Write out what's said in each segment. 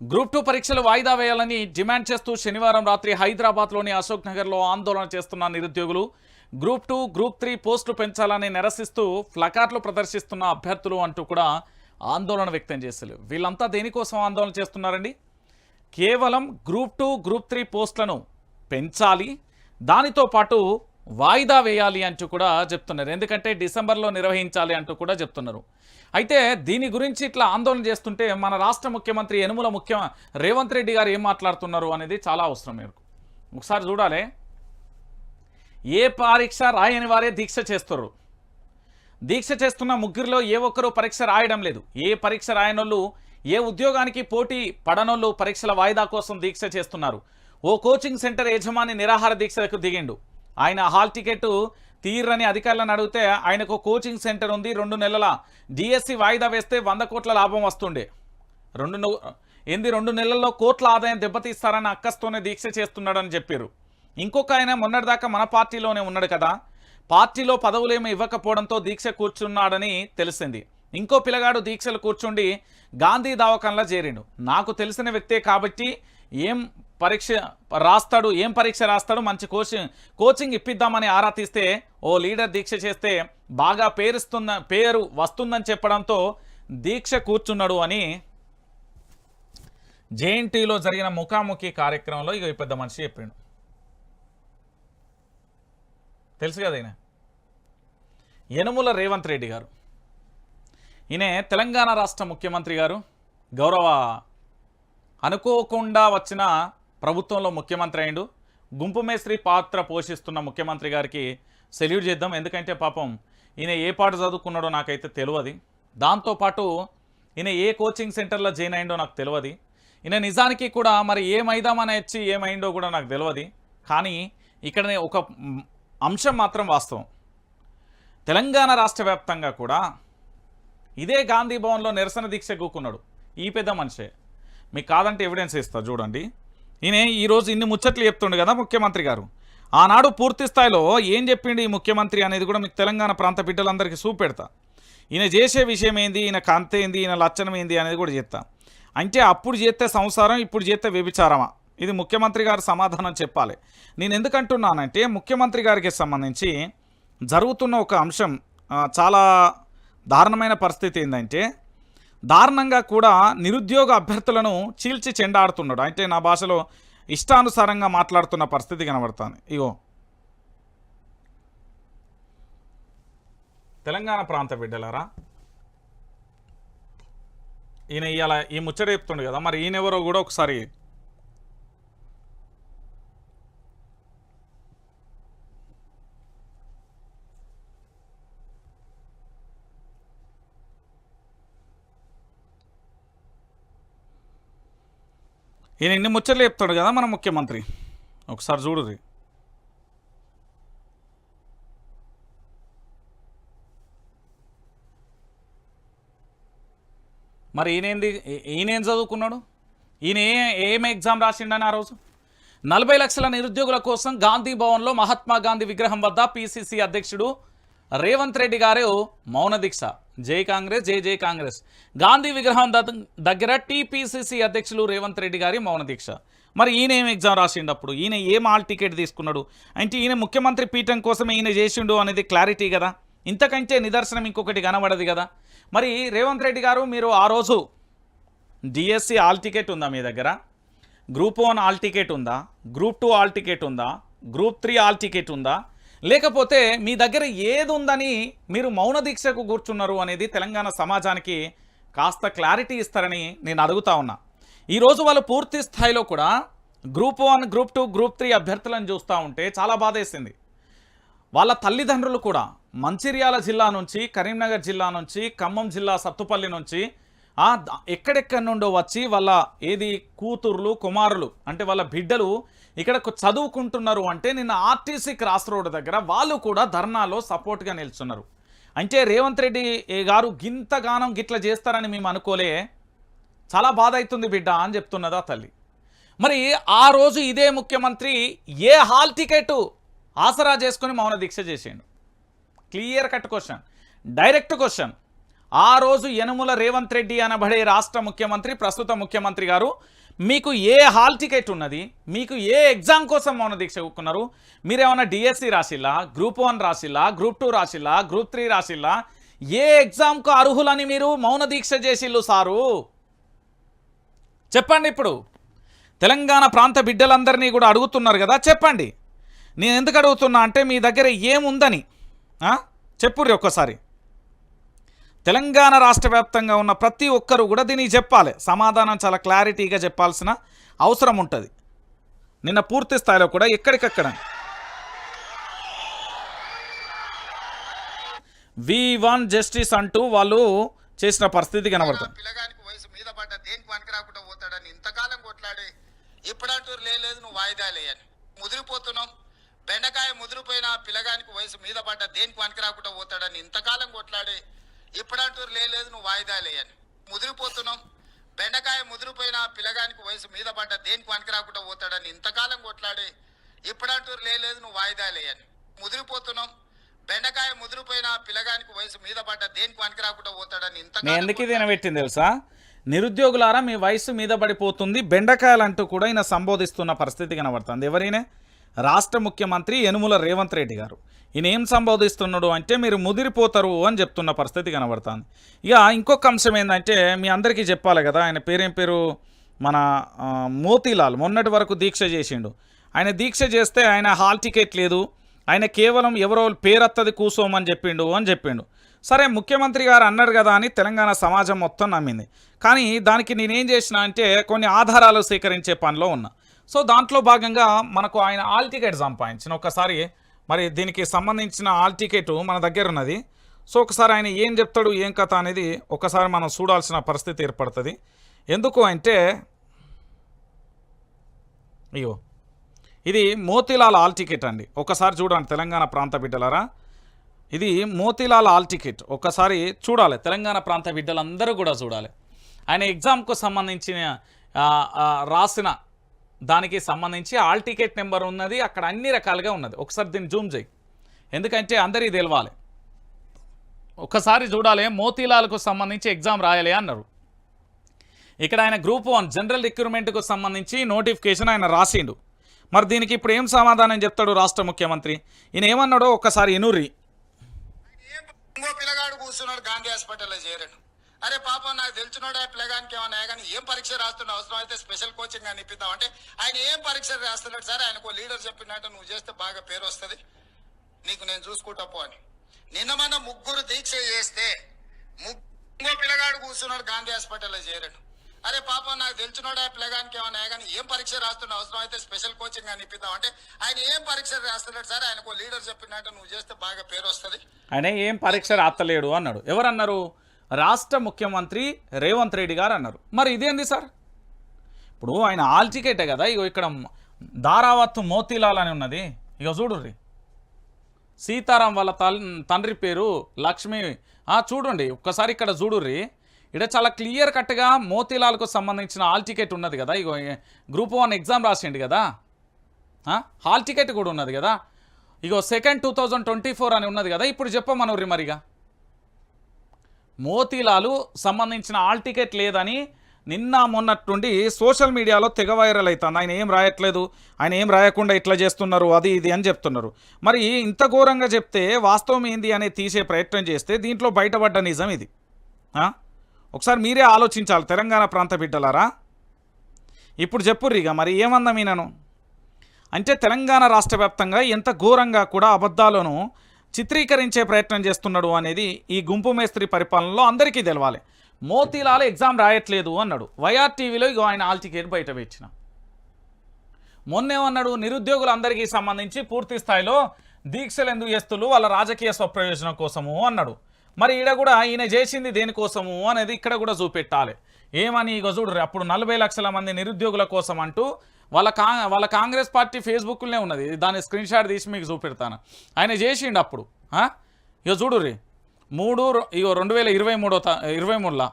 Group two పరీక్షలు వాయిదా వేయాలని డిమాండ్ చేస్తూ శనివారం రాత్రి హైదరాబాద్లోని అశోక్ నగర్లో ఆందోళన చేస్తున్న నిరుద్యోగులు. గ్రూప్ టూ గ్రూప్ త్రీ పోస్టులు పెంచాలని నిరసిస్తూ ఫ్లకార్లు ప్రదర్శిస్తున్న అభ్యర్థులు అంటూ కూడా ఆందోళన వ్యక్తం చేశారు. వీళ్ళంతా దేనికోసం ఆందోళన చేస్తున్నారండి? కేవలం గ్రూప్ టూ గ్రూప్ త్రీ పోస్టులను పెంచాలి. దానితో పాటు వాయిదా వేయాలి అంటూ కూడా చెప్తున్నారు. ఎందుకంటే డిసెంబర్లో నిర్వహించాలి అంటూ కూడా చెప్తున్నారు. అయితే దీని గురించి ఇట్లా ఆందోళన చేస్తుంటే మన రాష్ట్ర ముఖ్యమంత్రి యనుమల ముఖ్య రేవంత్ రెడ్డి గారు ఏం మాట్లాడుతున్నారు అనేది చాలా అవసరం మేరకు. ఒకసారి చూడాలి. ఏ పరీక్ష రాయని వారే దీక్ష చేస్తారు దీక్ష చేస్తున్న ముగ్గురిలో ఏ ఒక్కరూ పరీక్ష రాయడం లేదు. ఏ పరీక్ష రాయనోళ్ళు ఏ ఉద్యోగానికి పోటీ పడనోళ్ళు పరీక్షల వాయిదా కోసం దీక్ష చేస్తున్నారు. ఓ కోచింగ్ సెంటర్ యజమాని నిరాహార దీక్షకు దిగిండు. ఆయన హాల్ టికెట్ తీర్రని అధికారులను అడిగితే ఆయనకు కోచింగ్ సెంటర్ ఉంది. రెండు నెలల జిఎస్సి వాయిదా వేస్తే వంద కోట్ల లాభం వస్తుండే. రెండు ఎనిమిది ఏంది? రెండు నెలల్లో కోట్ల ఆదాయం దెబ్బతీస్తారని అక్కస్తోనే దీక్ష చేస్తున్నాడని చెప్పారు. ఇంకొక ఆయన మొన్నటిదాకా మన పార్టీలోనే ఉన్నాడు కదా. పార్టీలో పదవులేమీ ఇవ్వకపోవడంతో దీక్ష కూర్చున్నాడని తెలిసింది. ఇంకో పిల్లగాడు దీక్షలు కూర్చుండి గాంధీ దవాఖాన్లో చేరిండు. నాకు తెలిసిన వ్యక్తే కాబట్టి ఏం పరీక్ష రాస్తాడు ఏం పరీక్ష రాస్తాడు మంచి కోచింగ్ కోచింగ్ ఇప్పిద్దామని ఆరా తీస్తే ఓ లీడర్ దీక్ష చేస్తే బాగా పేరుస్తున్న పేరు వస్తుందని చెప్పడంతో దీక్ష కూర్చున్నాడు అని జేఎన్టీలో జరిగిన ముఖాముఖి కార్యక్రమంలో ఇక పెద్ద మనిషి చెప్పిండు. తెలుసు కదా ఈయన? యనుముల రేవంత్ రెడ్డి గారు. ఈయన తెలంగాణ రాష్ట్ర ముఖ్యమంత్రి గారు. గౌరవ అనుకోకుండా వచ్చిన ప్రభుత్వంలో ముఖ్యమంత్రి అయిండు గుంపు మేస్త్రి పాత్ర పోషిస్తున్న ముఖ్యమంత్రి గారికి సెల్యూట్ చేద్దాం. ఎందుకంటే పాపం ఈయన ఏ పాట చదువుకున్నాడో నాకైతే తెలియదు దాంతోపాటు ఈయన ఏ కోచింగ్ సెంటర్లో జాయిన్ అయిండో నాకు తెలియదు ఈయన నిజానికి కూడా మరి ఏమైదామని వచ్చి ఏమైందో కూడా నాకు తెలియదు కానీ ఇక్కడ ఒక అంశం మాత్రం వాస్తవం. తెలంగాణ రాష్ట్ర వ్యాప్తంగా కూడా ఇదే గాంధీ భవన్లో నిరసన దీక్ష కూకున్నాడు. ఈ పెద్ద మనిషే. మీకు కాదంటే ఎవిడెన్స్ ఇస్తా చూడండి. ఈయన ఈరోజు ఇన్ని ముచ్చట్లు చెప్తుండు కదా ముఖ్యమంత్రి గారు. ఆనాడు పూర్తి స్థాయిలో ఏం చెప్పిండు ఈ ముఖ్యమంత్రి అనేది కూడా మీకు తెలంగాణ ప్రాంత బిడ్డలందరికీ చూపెడతా. ఈయన చేసే విషయం ఏంది ఈయన కంత ఏంది ఈయన లచ్చనం ఏంది అనేది కూడా చెప్తా అంటే అప్పుడు చేస్తే సంసారం ఇప్పుడు చేస్తే వ్యభిచారమా? ఇది ముఖ్యమంత్రి గారు సమాధానం చెప్పాలి. నేను ఎందుకంటున్నానంటే ముఖ్యమంత్రి గారికి సంబంధించి జరుగుతున్న ఒక అంశం చాలా దారుణమైన పరిస్థితి ఏంటంటే దారుణంగా కూడా నిరుద్యోగ అభ్యర్థులను చీల్చి చెండాడుతున్నాడు. అంటే నా భాషలో ఇష్టానుసారంగా మాట్లాడుతున్న పరిస్థితి కనబడుతుంది. ఇగో. తెలంగాణ ప్రాంత బిడ్డలారా ఈయన ఇవాళ ఈ ముచ్చట చెప్తుండు కదా మరి ఈయనెవరో కూడా ఒకసారి ఈయన ఎన్ని ముచ్చట్లు చెప్తాడు కదా మన ముఖ్యమంత్రి? ఒకసారి చూడుది మరి ఈయనేంది ఈయనేం చదువుకున్నాడు? ఈయన ఏ ఏం ఎగ్జామ్ రాసిండని ఆ రోజు? నలభై లక్షల నిరుద్యోగుల కోసం గాంధీ భవన్లో మహాత్మా గాంధీ విగ్రహం వద్ద పిసిసి అధ్యక్షుడు రేవంత్ రెడ్డి గారు మౌన దీక్ష. జై కాంగ్రెస్ జై జై కాంగ్రెస్. గాంధీ విగ్రహం దగ్గర టీపీసీసీ అధ్యక్షులు రేవంత్ రెడ్డి గారి మౌన దీక్ష. మరి ఈయన ఏం ఎగ్జామ్ రాసిండు అప్పుడు ఈయన ఏం ఆల్ టికెట్ తీసుకున్నాడు? అంటే ఈయన ముఖ్యమంత్రి పీఠం కోసం ఈయన చేసిండు అనేది క్లారిటీ కదా? ఇంతకంటే నిదర్శనం ఇంకొకటి కనబడదు కదా? మరి రేవంత్ రెడ్డి గారు మీరు ఆ రోజు డిఎస్సి ఆల్ టికెట్ ఉందా మీ దగ్గర? గ్రూప్ వన్ ఆల్ టికెట్ ఉందా? గ్రూప్ టూ ఆల్ టికెట్ ఉందా? గ్రూప్ త్రీ ఆల్ టికెట్ ఉందా? లేకపోతే మీ దగ్గర ఏది ఉందని మీరు మౌన దీక్షకు కూర్చున్నారు అనేది తెలంగాణ సమాజానికి కాస్త క్లారిటీ ఇస్తారని నేను అడుగుతా ఉన్నా. ఈరోజు వాళ్ళు పూర్తి స్థాయిలో కూడా group one group two group three అభ్యర్థులను చూస్తూ ఉంటే చాలా బాధేసింది. వాళ్ళ తల్లిదండ్రులు కూడా మంచిర్యాల జిల్లా నుంచి కరీంనగర్ జిల్లా నుంచి ఖమ్మం జిల్లా సత్తుపల్లి నుంచి ఎక్కడెక్కడి నుండో వచ్చి వాళ్ళ ఏది కూతుర్లు కుమారులు అంటే వాళ్ళ బిడ్డలు ఇక్కడ చదువుకుంటున్నారు అంటే నిన్న ఆర్టీసీ క్రాస్ రోడ్ దగ్గర వాళ్ళు కూడా ధర్నాలో సపోర్ట్గా నిల్చున్నారు. అంటే రేవంత్ రెడ్డి ఏ గారు గింతగానం గిట్ల చేస్తారని మేము అనుకోలే. చాలా బాధ అవుతుంది బిడ్డ అని చెప్తున్నదా తల్లి. మరి ఆ రోజు ఇదే ముఖ్యమంత్రి ఏ హాల్ టికెట్ ఆసరా చేసుకుని మౌన దీక్ష చేసిండు. Clear cut question. Direct question. ఆ రోజు యనుముల రేవంత్ రెడ్డి అనబడే రాష్ట్ర ముఖ్యమంత్రి ప్రస్తుత ముఖ్యమంత్రి గారు మీకు ఏ హాల్ టికెట్ ఉన్నది మీకు ఏ ఎగ్జామ్ కోసం మౌన దీక్ష కూకున్నారు మీరేమన్నా డిఎస్సి రాసిల్లా గ్రూప్ వన్ రాసిల్లా గ్రూప్ టూ రాసిల్లా గ్రూప్ త్రీ రాసిల్లా ఏ ఎగ్జామ్కు అర్హులని మీరు మౌన దీక్ష చేసిల్లు సారు? చెప్పండి ఇప్పుడు. తెలంగాణ ప్రాంత బిడ్డలందరినీ కూడా అడుగుతున్నారు కదా చెప్పండి. నేను ఎందుకు అడుగుతున్నా అంటే మీ దగ్గర ఏముందని చెప్పుర్రి ఒక్కసారి. తెలంగాణ రాష్ట్ర వ్యాప్తంగా ఉన్న ప్రతి ఒక్కరు కూడా దీనికి చెప్పాలి. సమాధానం చాలా క్లారిటీగా చెప్పాల్సిన అవసరం ఉంటుంది. నిన్న పూర్తి స్థాయిలో కూడా ఎక్కడికక్కడ వి వన్ జస్టిస్ అంటూ వాళ్ళు చేసిన పరిస్థితి కనబడుతుంది. పిల్లగానికి వయసు మీద పడ్డ దేనికి పనికి రాకుండా పోతాడని ఇంతకాలం కొట్లాడి ఇప్పుడంటూ లేదు నువ్వు వాయిదాలే అని. ముదిరిపోతున్నాం. బెండకాయ ముదిరిపోయిన పిల్లగానికి వయసు మీద పడ్డ దేనికి పనికి రాకుండా పోతాడని ఇంతకాలం కొట్లాడి ఇప్పుడంటూ లేదు నువ్వు వాయిదాలే అని. ముదిరిపోతున్నాం. బెండకాయ ముదిరిపోయిన పిల్లగానికి వయసు మీద పడ్డ దేనికి పనికి రాకుండా పోతాడని ఇంతకాలం కొట్లాడి ఇప్పుడంటూ లేదు నువ్వు వాయిదాలే అని. ముదిరిపోతున్నాం. బెండకాయ ముదిరిపోయిన పిల్లగానికి వయసు మీద పడ్డ దేనికి పనికి రాకుండా పోతాడని నేను ఇంతకాలం ఎందుకు ఇది వినబెట్టింది తెలుసా? నిరుద్యోగులారా మీ వయసు మీద పడిపోతుంది బెండకాయలు అంటూ కూడా ఈయన సంబోధిస్తున్న పరిస్థితి కనబడుతుంది. ఎవరైనా? రాష్ట్ర ముఖ్యమంత్రి యనుముల రేవంత్ రెడ్డి గారు. ఈయన ఏం సంబోధిస్తున్నాడు అంటే మీరు ముదిరిపోతారు అని చెప్తున్న పరిస్థితి కనబడుతుంది. ఇక ఇంకొక అంశం ఏంటంటే మీ అందరికీ చెప్పాలి కదా ఆయన పేరేం పేరు? మన మోతీలాల్ మొన్నటి వరకు దీక్ష చేసిండు. ఆయన దీక్ష చేస్తే ఆయన హాల్ టికెట్ లేదు ఆయన కేవలం ఎవరో పేరత్తది కూసోమని చెప్పిండు అని చెప్పిండు. సరే ముఖ్యమంత్రి గారు అన్నారు కదా అని తెలంగాణ సమాజం మొత్తం నమ్మింది. కానీ దానికి నేనేం చేసిన అంటే కొన్ని ఆధారాలు సేకరించే పనిలో ఉన్నా. సో దాంట్లో భాగంగా మనకు ఆయన ఆల్ టికెట్ సంపాదించిన ఒకసారి మరి దీనికి సంబంధించిన ఆల్ టికెట్ మన దగ్గర ఉన్నది. సో ఒకసారి ఆయన ఏం చెప్తాడు ఏం కథ అనేది ఒకసారి మనం చూడాల్సిన పరిస్థితి ఏర్పడుతుంది. ఎందుకు అంటే అయ్యో ఇది మోతీలాల్ ఆల్ టికెట్ అండి. ఒకసారి చూడండి తెలంగాణ ప్రాంత బిడ్డలారా. ఇది మోతీలాల్ ఆల్ టికెట్. ఒకసారి చూడాలి తెలంగాణ ప్రాంత బిడ్డలందరూ కూడా చూడాలి. ఆయన ఎగ్జామ్కు సంబంధించిన రాసిన దానికి సంబంధించి ఆల్ టికెట్ నెంబర్ ఉన్నది అక్కడ అన్ని రకాలుగా ఉన్నది. ఒకసారి దీన్ని జూమ్ చేయి. ఎందుకంటే అందరికీ తెలవాలి. ఒకసారి చూడాలి మోతీలాల్కు సంబంధించి ఎగ్జామ్ రాయాలి అన్నారు. ఇక్కడ ఆయన గ్రూప్ వన్ జనరల్ రిక్రూట్మెంట్కు సంబంధించి నోటిఫికేషన్ ఆయన రాసిండు. మరి దీనికి ఇప్పుడు ఏం సమాధానం చెప్తాడు రాష్ట్ర ముఖ్యమంత్రి? ఈయన ఏమన్నాడో ఒక్కసారి ఎనుర్రి. పిల్లగాడు కూర్చున్నాడు గాంధీ హాస్పిటల్లో చేరడు. అరే పాపం నాకు తెలిసినోడే పిల్లగానికి ఏమన్నా కానీ ఏం పరీక్ష రాస్తున్నా అవసరం అయితే స్పెషల్ కోచింగ్ అని ఇప్పిద్దాం. అంటే ఆయన ఏం పరీక్ష రాస్తున్నాడు? సార్ ఆయనకు లీడర్ చెప్పినట్టు నువ్వు చేస్తే బాగా పేరు వస్తుంది. నీకు నేను చూసుకుంటా పో అని. నిన్న మన ముగ్గురు దీక్ష చేస్తే ముగ్గురు పిల్లగాడు కూర్చున్నాడు గాంధీ హాస్పిటల్లో చేరాడు. అరే పాపం నాకు తెలిసినోడే పిల్లగానికి ఏమన్నా కానీ ఏం పరీక్ష రాస్తున్నా అవసరం అయితే స్పెషల్ కోచింగ్ అని ఇప్పిద్దాం. అంటే ఆయన ఏం పరీక్ష రాస్తున్నాడు? సార్ ఆయనకు లీడర్ చెప్పినట్టు నువ్వు చేస్తే బాగా పేరు వస్తుంది. ఆయన ఏం పరీక్ష రాస్తలేడు అన్నాడు. ఎవరన్నారు? రాష్ట్ర ముఖ్యమంత్రి రేవంత్ రెడ్డి గారు అన్నారు. మరి ఇదేంది సార్? ఇప్పుడు ఆయన ఆల్ టికెటే కదా ఇగో ఇక్కడ దారావత్ మోతీలాల్ అని ఉన్నది. ఇక చూడుర్రి. సీతారాం వాళ్ళ తండ్రి పేరు లక్ష్మి. చూడండి ఒక్కసారి ఇక్కడ చూడుర్రి. ఇక్కడ చాలా క్లియర్ కట్గా మోతీలాల్కు సంబంధించిన హాల్ టికెట్ ఉన్నది కదా ఇగో గ్రూప్ వన్ ఎగ్జామ్ రాసిండు కదా. హాల్ టికెట్ కూడా ఉన్నది కదా. ఇగో second two thousand twenty four అని ఉన్నది కదా ఇప్పుడు చెప్పమనూరి మరిగా. మోతీలాలు సంబంధించిన ఆల్ టికెట్ లేదని నిన్న మొన్నట్టుండి సోషల్ మీడియాలో తెగ వైరల్ అవుతుంది ఆయన ఏం రాయట్లేదు ఆయన ఏం రాయకుండా ఇట్లా చేస్తున్నారు అది ఇది అని చెప్తున్నారు. మరి ఇంత ఘోరంగా చెప్తే వాస్తవం ఏంది అనే తీసే ప్రయత్నం చేస్తే దీంట్లో బయటపడ్డ నిజం ఇది. ఒకసారి మీరే ఆలోచించాలి తెలంగాణ ప్రాంత బిడ్డలారా. ఇప్పుడు చెప్పుర్రు ఇక మరి ఏమందా మీనను? అంటే తెలంగాణ రాష్ట్ర వ్యాప్తంగా ఎంత ఘోరంగా కూడా అబద్ధాలను చిత్రీకరించే ప్రయత్నం చేస్తున్నాడు అనేది ఈ గుంపు మేస్త్రి పరిపాలనలో అందరికీ తెలవాలి. మోతీలాల్ ఎగ్జామ్ రాయట్లేదు అన్నాడు. వైఆర్ టీవీలో ఇగో ఆయన ఆల్ టికెట్ బయట పెట్టిన. మొన్నేమన్నాడు? నిరుద్యోగులందరికీ సంబంధించి పూర్తి స్థాయిలో దీక్షలు ఎందుకు చేస్తులు వాళ్ళ రాజకీయ స్వప్రయోజనం కోసము అన్నాడు. మరి ఈడ కూడా ఈయన చేసింది దేనికోసము అనేది ఇక్కడ కూడా చూపెట్టాలి. ఏమని? ఇగో చూడరు అప్పుడు నలభై లక్షల మంది నిరుద్యోగుల కోసం అంటూ వాళ్ళ కా వాళ్ళ కాంగ్రెస్ పార్టీ ఫేస్బుక్లోనే ఉన్నది. దాని స్క్రీన్ షాట్ తీసి మీకు చూపెడతాను. ఆయన చేసిండు అప్పుడు ఇక చూడుర్రి మూడు ఇక ఇగో రెండు వేల ఇరవై మూడో తా ఇరవై మూడులా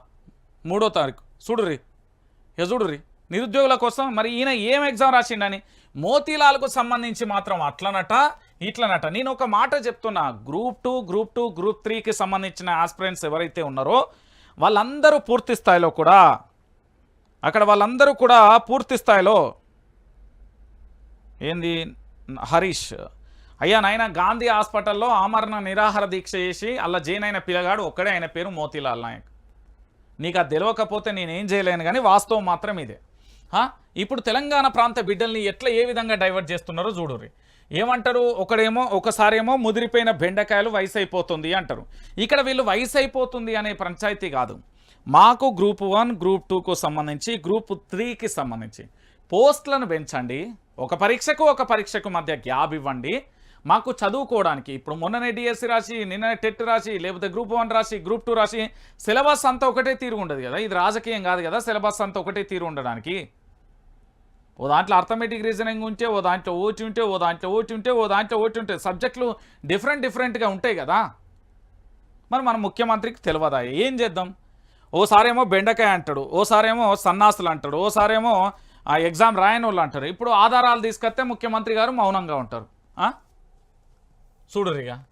మూడో తారీఖు. చూడుర్రి ఇక చూడుర్రి నిరుద్యోగుల కోసం మరి ఈయన ఏం ఎగ్జామ్ రాసిండని? మోతీలాల్కు సంబంధించి మాత్రం అట్లనట ఇట్లనట. నేను ఒక మాట చెప్తున్నా. Group two group two group త్రీకి సంబంధించిన ఆస్పిరెంట్స్ ఎవరైతే ఉన్నారో వాళ్ళందరూ పూర్తి స్థాయిలో కూడా అక్కడ వాళ్ళందరూ కూడా పూర్తి స్థాయిలో ఏంది? హరీష్. అయ్యా నాయన గాంధీ హాస్పిటల్లో ఆమరణ నిరాహార దీక్ష చేసి అలా జైన్ అయిన పిల్లగాడు ఒక్కడే ఆయన పేరు మోతీలాల్ నాయక్. నీకు అది తెలియకపోతే నేనేం చేయలేను కానీ వాస్తవం మాత్రం ఇదే. ఇప్పుడు తెలంగాణ ప్రాంత బిడ్డల్ని ఎట్లా ఏ విధంగా డైవర్ట్ చేస్తున్నారో చూడుర్రి ఏమంటారు? ఒకడేమో ఒకసారేమో ముదిరిపోయిన బెండకాయలు వయసు అయిపోతుంది అంటారు. ఇక్కడ వీళ్ళు వయసు అయిపోతుంది అనే పంచాయతీ కాదు. మాకు గ్రూప్ వన్ గ్రూప్ టూకు సంబంధించి గ్రూప్ త్రీకి సంబంధించి. పోస్ట్లను పెంచండి. ఒక పరీక్షకు ఒక పరీక్షకు మధ్య గ్యాప్ ఇవ్వండి. మాకు చదువుకోవడానికి ఇప్పుడు మొన్ననే డిఎస్సి రాసి నిన్ననే టెట్ రాసి లేకపోతే గ్రూప్ వన్ రాసి గ్రూప్ టూ రాసి సిలబస్ అంతా ఒకటే తీరు ఉండదు కదా. ఇది రాజకీయం కాదు కదా సిలబస్ అంతా ఒకటే తీరు ఉండడానికి. ఓ దాంట్లో అర్థమెటిక్ రీజనింగ్ ఉంటే ఓ దాంట్లో ఓటి ఉంటే ఓ దాంట్లో ఓటి ఉంటే ఓ దాంట్లో ఓటి ఉంటే సబ్జెక్టులు డిఫరెంట్ డిఫరెంట్గా ఉంటాయి కదా. మరి మన ముఖ్యమంత్రికి తెలియదా? ఏం చేద్దాం? ఓసారేమో బెండకాయ అంటాడు ఓసారేమో సన్నాసులు అంటాడు ఓసారేమో ఆ ఎగ్జామ్ రాయని వాళ్ళు అంటారు. ఇప్పుడు ఆధారాలు తీసుకొస్తే ముఖ్యమంత్రి గారు మౌనంగా ఉంటారు. చూడరిగా.